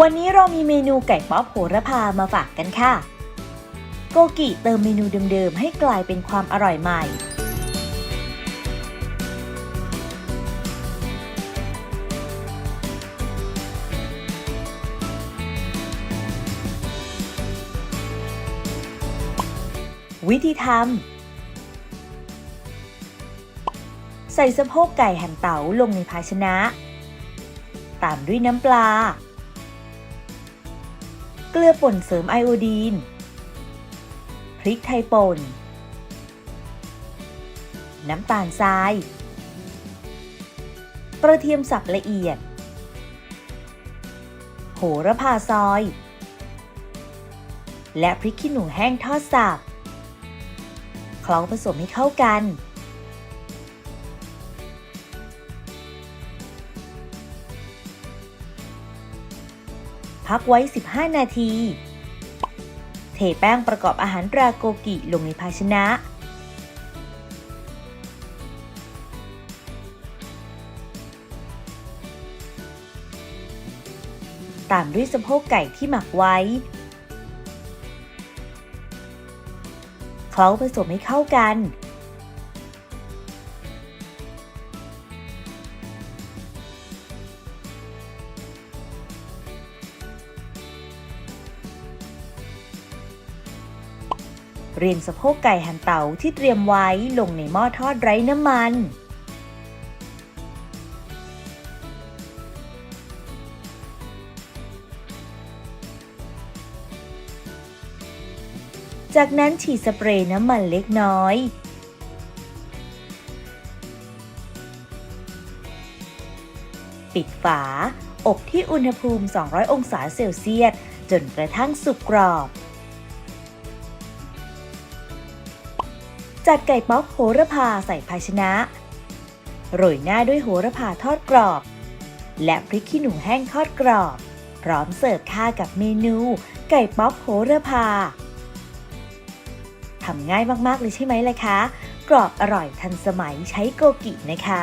วันนี้เรามีเมนูไก่ป๊อปโหระพามาฝากกันค่ะ โกกิเติมเมนูเดิมๆ ให้กลายเป็นความอร่อยใหม่ วิธีทำใส่สะโพกไก่หั่นเต๋าลงในภาชนะ ตามด้วยน้ำปลา เกลือป่นเสริมไอโอดีน พริกไทยป่น น้ำตาลทราย กระเทียมสับละเอียด โหระพาซอย และพริกขี้หนูแห้งทอดสับเคล้าผสมให้เข้ากัน พักไว้ 15 นาที เทแป้งประกอบอาหารราโกกิลงในภาชนะ ตามด้วยสะโพกไก่ที่หมักไว้ เคล้าผสมให้เข้ากัน เรียงสะโพกไก่หั่นเตาที่เตรียมไว้ลงในหม้อทอดไร้น้ำมัน จากนั้นฉีดสเปรย์น้ำมันเล็กน้อยปิดฝา อบที่อุณหภูมิ 200 องศาเซลเซียส จนกระทั่งสุกกรอบ จัดไก่ป๊อกโหระพาใส่ภาชนะ โรยหน้าด้วยโหระพาทอดกรอบ และพริกขี้หนูแห้งทอดกรอบ พร้อมเสิร์ฟค่ากับเมนู ไก่ป๊อกโหระพาทำง่ายมากๆเลยใช่ไหมล่ะคะ กรอบอร่อยทันสมัยใช้โกกินะคะ